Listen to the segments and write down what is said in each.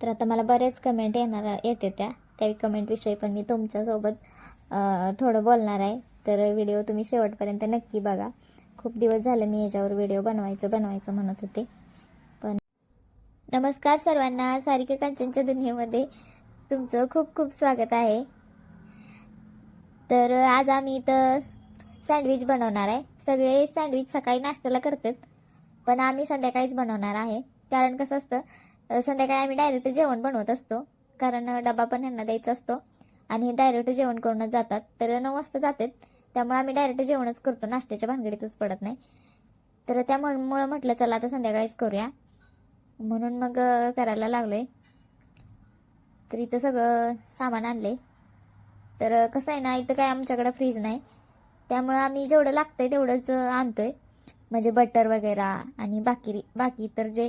तर आता मला बरेच कमेंट येणार येते त्या. त्या कमेंटविषयी पण मी तुमच्यासोबत थोडं बोलणार आहे. तर व्हिडिओ तुम्ही शेवटपर्यंत नक्की बघा. खूप दिवस झाले मी याच्यावर व्हिडिओ बनवायचं बनवायचं म्हणत होते. पण नमस्कार सर्वांना. सारिका कांचनच्या दुनियेमध्ये तुमचं खूप खूप स्वागत आहे. तर आज आम्ही इथं सँडविच बनवणार आहे. सगळे सँडविच सकाळी नाश्त्याला करतात. पण आम्ही संध्याकाळीच बनवणार आहे. कारण कसं असतं संध्याकाळी आम्ही डायरेक्ट जेवण बनवत असतो. कारण डबा पण ह्यांना द्यायचा असतो. आणि डायरेक्ट जेवण करूनच जातात. तर नऊ वाजता जातात. त्यामुळे आम्ही डायरेक्ट जेवणच करतो. नाश्त्याच्या भानगडीतच पडत नाही. तर त्यामुळं म्हटलं चला आता संध्याकाळीच करूया. म्हणून मग करायला करायला लागलोय. तर इथं सगळं सामान आणले तर कसं आहे ना इथं काय आमच्याकडं फ्रीज नाही. त्यामुळं आम्ही जेवढं लागतंय तेवढंच आणतो आणतोय. म्हणजे बटर वगैरे आणि बाकी बाकी तर जे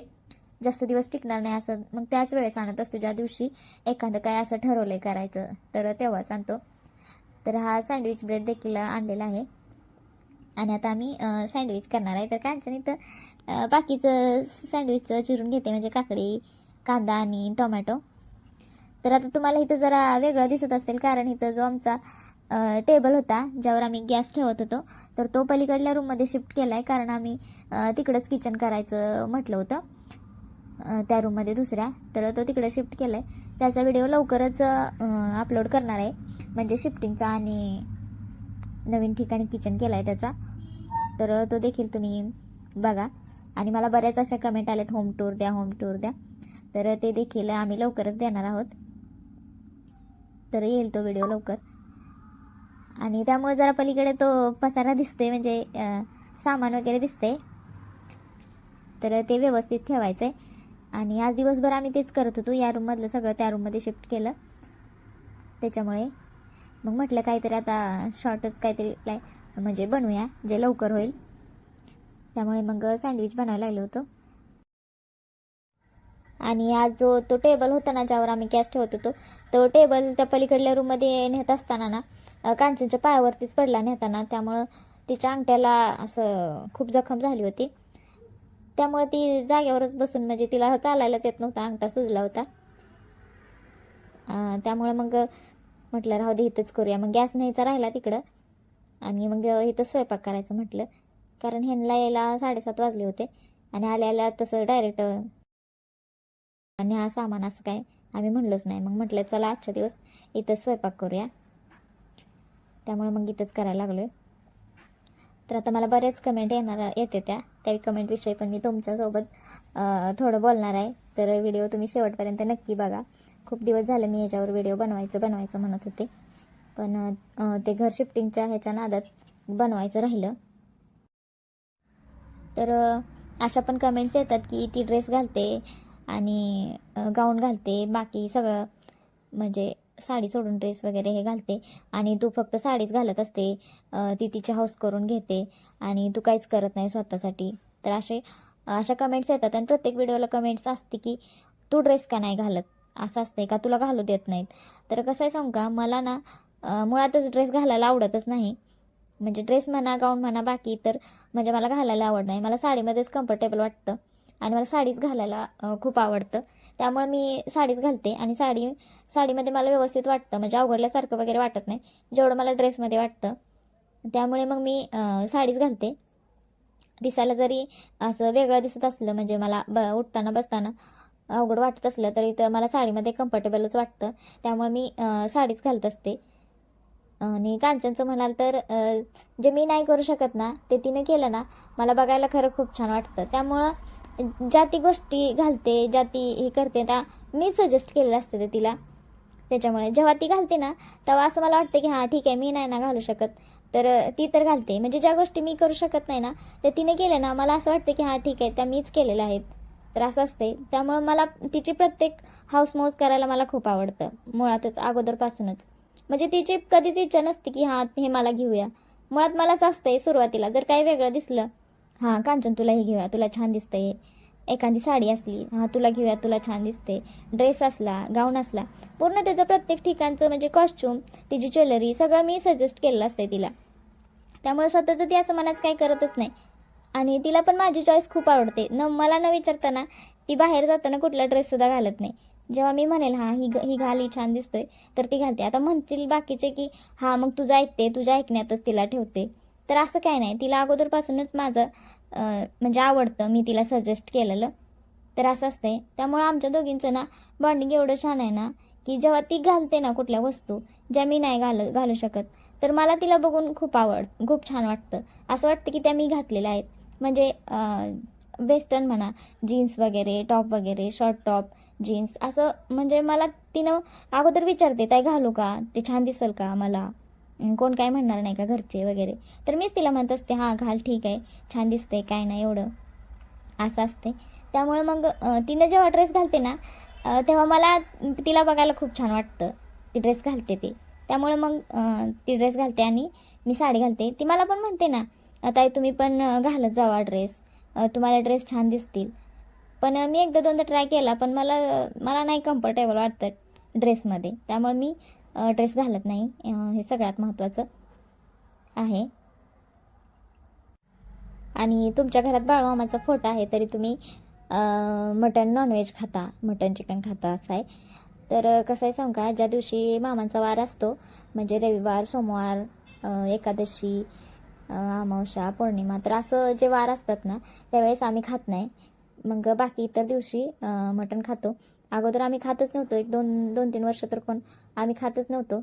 जास्त दिवस टिकणार नाही असं मग त्याच वेळेस आणत असतो ज्या दिवशी एखादं काय असं ठरवलंय करायचं तर तेव्हाच आणतो. तर हा सँडविच ब्रेड देखील आणलेला आहे. आणि आता आम्ही सँडविच करणार आहे. तर कांचन इथं बाकीचं सँडविच चिरून घेते. म्हणजे काकडी कांदा आणि टोमॅटो. तर आता तुम्हाला इथं जरा वेगळं दिसत असेल कारण इथं जो आमचा टेबल होता ज्यावर आम्ही गॅस ठेवत होतो तर तो पलीकडल्या रूममध्ये शिफ्ट केला आहे कारण आम्ही तिकडंच किचन करायचं म्हटलं होतं. त्या रूममध्ये दुसऱ्या. तर तो तिकडे शिफ्ट केला आहे त्याचा व्हिडिओ लवकरच अपलोड करणार आहे. म्हणजे शिफ्टिंगचा आणि नवीन ठिकाणी किचन केला आहे त्याचा. तर तो देखील तुम्ही बघा. आणि मला बऱ्याच अशा कमेंट आल्यात होम टूर द्या होम टूर द्या. तर ते देखील आम्ही लवकरच देणार आहोत. तर येईल तो व्हिडिओ लवकर. आणि त्यामुळे जरा पलीकडे तो पसारा दिसते म्हणजे सामान वगैरे दिसते तर ते व्यवस्थित ठेवायचं आहे आणि आज दिवसभर आम्ही तेच करत होतो. या रूममधलं सगळं त्या रूममध्ये शिफ्ट केलं. त्याच्यामुळे मग म्हटलं काहीतरी आता शॉर्टच काहीतरी लाय म्हणजे बनवूया जे लवकर होईल. त्यामुळे मग सँडविच बनवायला लागलो होतो. आणि आज जो तो टेबल होता ना ज्यावर आम्ही गॅस ठेवत होतो तो टेबल त्या पलीकडल्या रूममध्ये नेत असताना ना कांचनच्या पायावरतीच पडला नेताना. त्यामुळं तिच्या अंगठ्याला असं खूप जखम झाली होती. त्यामुळे ती जागेवरच बसून म्हणजे तिला चालायलाच येत नव्हता अंगठा सुजला होता. त्यामुळे मग म्हटलं राहू दे इथंच करूया. मग गॅस न्यायचा राहिला तिकडं. आणि मग इथं स्वयंपाक करायचं म्हटलं. कारण ह्यांना यायला साडेसात वाजले होते. आणि आल्याला तसं डायरेक्ट आणि हा सामान असं काय? आम्ही म्हणलोच नाही. मग म्हटलं चला आजच्या दिवस इथंच स्वयंपाक करूया. त्यामुळे मग इथंच करायला लागलोय. तर आता मला बऱ्याच कमेंट येणार येते त्या. त्या कमेंटविषयी पण मी तुमच्यासोबत थोडं बोलणार आहे. तर व्हिडिओ तुम्ही शेवटपर्यंत नक्की बघा. खूप दिवस झाले मी याच्यावर व्हिडिओ बनवायचं बनवायचं म्हणत होते. पण ते घर शिफ्टिंगच्या ह्याच्या नादात बनवायचं राहिलं. तर अशा पण कमेंट्स येतात की ती ड्रेस घालते आणि गाऊन घालते. बाकी सगळं म्हणजे साडी सोडून ड्रेस वगैरे हे घालते. आणि तू फक्त साडीच घालत असते ती तिची हौस करून घेते आणि तू काहीच करत नाही स्वतःसाठी. तर असे अशा कमेंट्स येतात आणि प्रत्येक व्हिडिओला कमेंट्स असते की तू ड्रेस का नाही घालत? असं असते का? तुला घालू देत नाहीत. तर कसं आहे सांगू का? मला ना मुळातच ड्रेस घालायला आवडतच नाही. म्हणजे ड्रेस म्हणा गाऊन म्हणा बाकी तर म्हणजे मला घालायला आवड नाही. मला साडीमध्येच कम्फर्टेबल वाटतं. आणि मला साडीच घालायला खूप आवडतं. त्यामुळे मी साडीच घालते. आणि साडी साडीमध्ये मला व्यवस्थित वाटतं. म्हणजे अवघडल्यासारखं वगैरे वाटत नाही. जेवढं मला ड्रेसमध्ये वाटतं. त्यामुळे मग मी साडीच घालते. दिसायला जरी असं वेगळं दिसत असलं म्हणजे मला ब उठताना बसताना अवघड वाटत असलं तरी तर मला साडीमध्ये कम्फर्टेबलच वाटतं. त्यामुळे मी साडीच घालत असते. आणि कांचनचं म्हणाल तर जे मी नाही करू शकत ना ते तिने केलं ना मला बघायला खरं खूप छान वाटतं. त्यामुळं ज्या ती गोष्टी घालते ज्या ती हे करते त्या मी सजेस्ट केलेलं असतं ते तिला. त्याच्यामुळे जेव्हा ती घालते ना तेव्हा असं मला वाटतं की हां ठीक आहे मी नाही ना घालू शकत. तर ती तर घालते. म्हणजे ज्या गोष्टी मी करू शकत नाही ना त्या तिने केल्या ना मला असं वाटतं की हां ठीक आहे त्या मीच केलेल्या आहेत. तर असं असते. त्यामुळं मला तिची प्रत्येक हाऊसमोज करायला मला खूप आवडतं. मुळातच अगोदरपासूनच. म्हणजे तिची कधीच इच्छा नसते की हां हे मला घेऊया. मुळात मलाच असतंय सुरुवातीला. जर काही वेगळं दिसलं हां कांचन तुला हे घेऊया तुला छान दिसतंय. एखादी साडी असली हां तुला घेऊया तुला छान दिसते ड्रेस असला गाऊन असला पूर्ण त्याचं प्रत्येक ठिकाणचं म्हणजे कॉस्ट्युम तिची ज्वेलरी सगळं मी सजेस्ट केलेलं असते तिला. त्यामुळे स्वतःचं ती असं मनाच काही करतच नाही. आणि तिला पण माझी चॉईस खूप आवडते. न मला न विचारताना ती बाहेर जाताना कुठला ड्रेससुद्धा घालत नाही. जेव्हा मी म्हणेल हां ही ही घाल ही छान दिसतोय तर ती घालते. आता म्हणतील बाकीचे की हां मग तुझं ऐकते तुझ्या ऐकण्यातच तिला ठेवते. तर असं काय नाही. तिला अगोदरपासूनच माझं म्हणजे आवडतं मी तिला सजेस्ट केलेलं. तर असं असतंय. त्यामुळं आमच्या दोघींचं ना बॉन्डिंग एवढं छान आहे ना की जेव्हा ती घालते ना कुठल्या वस्तू ज्या मी नाही घाल घालू शकत तर मला तिला बघून खूप आवड खूप छान वाटतं. असं वाटतं की त्या मी घातलेल्या आहेत. म्हणजे वेस्टर्न म्हणा जीन्स वगैरे टॉप वगैरे शॉर्ट टॉप जीन्स असं म्हणजे मला तिनं अगोदर विचारते ताई घालू का? ते छान दिसेल का मला? कोण काय म्हणणार नाही का घरचे वगैरे. तर मीच तिला म्हणत असते हां घाल ठीक आहे. छान दिसते काय नाही एवढं. असं असते. त्यामुळे मग तिनं जेव्हा ड्रेस घालते ना तेव्हा मला तिला बघायला खूप छान वाटतं. ती ड्रेस घालते ती. त्यामुळे मग ती ड्रेस घालते आणि मी साडी घालते. ती मला पण म्हणते ना ताई तुम्ही पण घालत जावा ड्रेस तुम्हाला ड्रेस छान दिसतील. पण मी एकदा दोनदा ट्राय केला पण मला मला नाही कम्फर्टेबल वाटतं ड्रेसमध्ये त्यामुळे मी ड्रेस घालत नाही. हे सगळ्यात महत्त्वाचं आहे. आणि तुमच्या घरात बाळमामाचा फोटो आहे तरी तुम्ही मटन नॉनव्हेज खाता मटन चिकन खाता असं आहे. तर कसं आहे सांग का? ज्या दिवशी मामांचा वार असतो म्हणजे रविवार सोमवार एकादशी अमावस्या पौर्णिमा तर असं जे वार असतात ना त्यावेळेस आम्ही खात नाही. मग बाकी इतर दिवशी मटण खातो. अगोदर आम्ही खातच नव्हतो. एक दोन दोन तीन वर्ष तर कोण आम्ही खातच नव्हतो.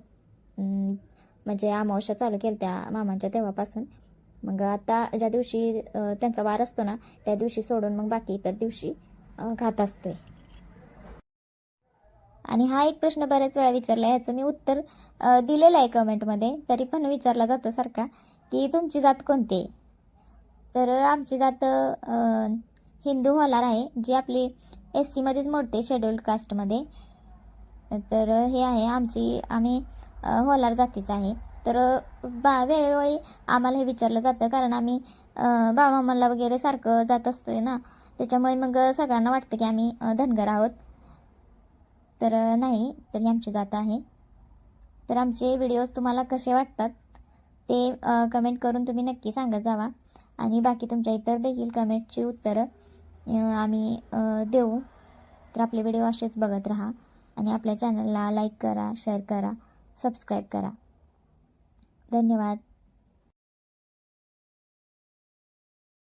म्हणजे अमावस्या चालू केल्या त्या मामांच्या तेव्हापासून. मग आता ज्या दिवशी त्यांचा वार असतो ना त्या दिवशी सोडून मग बाकी इतर दिवशी खात असतोय. आणि हा एक प्रश्न बऱ्याच वेळा विचारला याचं मी उत्तर दिलेलं आहे कमेंटमध्ये. तरी पण विचारला जातो सारखा की तुमची जात कोणती? आहे तर आमची जात अं, हिंदू होणार आहे जी आपली एस सीमध्येच मोडते शेड्युल्ड कास्टमध्ये तर हे आहे आमची आम्ही होलार जातीचं आहे. तर बा वेळोवेळी आम्हाला हे विचारलं जातं कारण आम्ही अं, वगैरे सारखं जात असतोय ना. त्याच्यामुळे मग सगळ्यांना वाटतं की आम्ही धनगर आहोत. तर नाही तर ही आमची जात आहे. तर आमचे व्हिडिओज तुम्हाला कसे वाटतात? ते कमेंट करून तुम्ही नक्की सांगत जावा. आणि बाकी तुमच्या इतर देखील कमेंटची उत्तरं आम्ही देऊ. तर आपले व्हिडिओ असेच बघत राहा आणि आपल्या चॅनलला लाईक करा शेअर करा सबस्क्राईब करा. धन्यवाद.